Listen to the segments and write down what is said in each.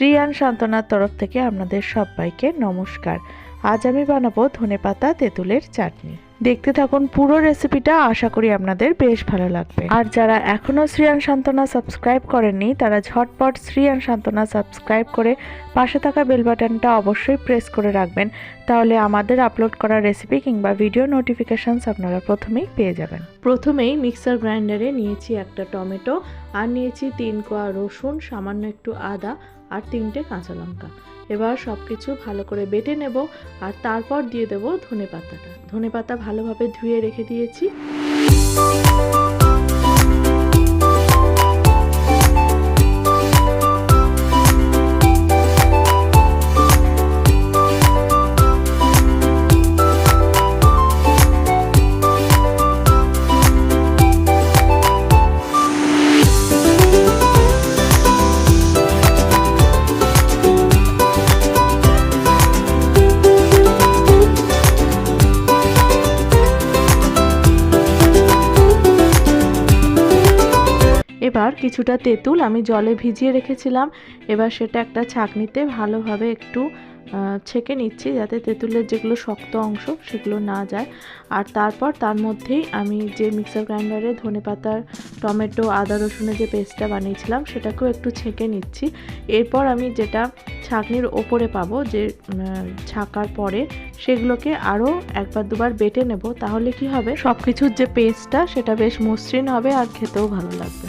শ্রীয়ান সান্ত্বনার তরফ থেকে আপনাদের সবাইকে নমস্কার। আজ আমি বানাবো ধনেপাতা তেঁতুলের চাটনি। দেখতে থাকুন পুরো রেসিপিটা, আশা করি আপনাদের বেশ ভালো লাগবে। আর যারা এখনও শ্রীয়ান সান্ত্বনা সাবস্ক্রাইব করেননি, তারা ঝটপট শ্রীয়ান সান্ত্বনা সাবস্ক্রাইব করে পাশে থাকা বেল বাটনটা অবশ্যই প্রেস করে রাখবেন। তাহলে আমাদের আপলোড করা রেসিপি কিংবা ভিডিও নোটিফিকেশনস আপনারা প্রথমেই পেয়ে যাবেন। প্রথমেই মিক্সার গ্রাইন্ডারে নিয়েছি একটা টমেটো, আর নিয়েছি তিন কোয়া রসুন, সামান্য একটু আদা আর তিনটে কাঁচা লঙ্কা। এবার সব কিছু ভালো করে বেটে নেব আর তারপর দিয়ে দেব ধনে পাতাটা ধনে পাতা ভালোভাবে ধুয়ে রেখে দিয়েছি। এবার কিছুটা তেঁতুল আমি জলে ভিজিয়ে রেখেছিলাম। এবার সেটা একটা ছাঁকনিতে ভালোভাবে একটু ছেঁকে নিচ্ছি যাতে তেঁতুলের যেগুলো শক্ত অংশ সেগুলো না যায়। আর তারপর তার মধ্যেই আমি যে মিক্সার গ্রাইন্ডারে ধনে পাতার, টমেটো, আদা, রসুনের যে পেস্টটা বানিয়েছিলাম সেটাকেও একটু ছেঁকে নিচ্ছি। এরপর আমি যেটা ছাঁকনির ওপরে পাবো যে ছাকার পরে সেগুলোকে আরও একবার দুবার বেটে নেব। তাহলে কি হবে? সব কিছুর যে পেস্টটা সেটা বেশ মসৃণ হবে আর খেতেও ভালো লাগবে।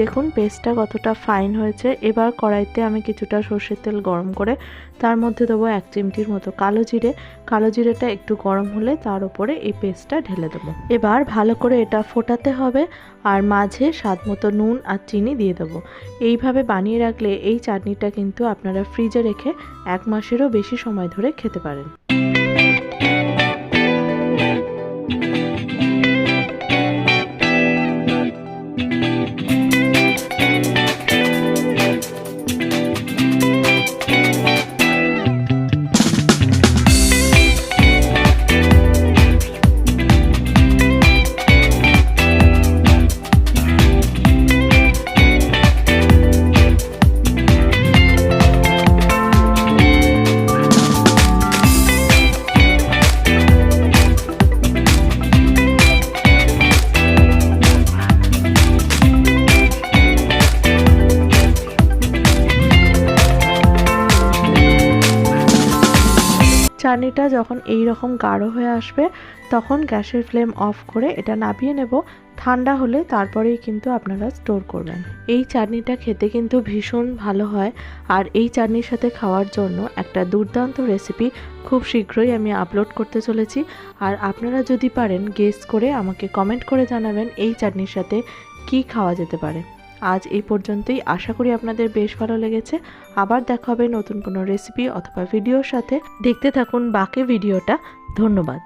দেখুন পেস্টটা কতটা ফাইন হয়েছে। এবার কড়াইতে আমি কিছুটা সর্ষের তেল গরম করে তার মধ্যে দেবো এক চিমটির মতো কালো জিরে। কালো জিরেটা একটু গরম হলে তার উপরে এই পেস্টটা ঢেলে দেবো। এবার ভালো করে এটা ফোটাতে হবে আর মাঝে স্বাদ মতো নুন আর চিনি দিয়ে দেবো। এইভাবে বানিয়ে রাখলে এই চাটনিটা কিন্তু আপনারা ফ্রিজে রেখে এক মাসেরও বেশি সময় ধরে খেতে পারেন। চাটনিটা যখন এই রকম গাঢ় হয়ে আসবে, তখন গ্যাসের ফ্লেম অফ করে এটা নামিয়ে নেব। ঠান্ডা হলে তারপরেই কিন্তু আপনারা স্টোর করবেন। এই চাটনিটা খেতে কিন্তু ভীষণ ভালো হয়। আর এই চাটনির সাথে খাওয়ার জন্য একটা দুর্দান্ত রেসিপি খুব শীঘ্রই আমি আপলোড করতে চলেছি। আর আপনারা যদি পারেন গেস করে আমাকে কমেন্ট করে জানাবেন এই চাটনির সাথে কি খাওয়া যেতে পারে। আজ এই পর্যন্তই। আশা করি আপনাদের বেশ ভালো লেগেছে। আবার দেখা হবে নতুন কোনো রেসিপি অথবা ভিডিওর সাথে। দেখতে থাকুন বাকি ভিডিওটা ধন্যবাদ।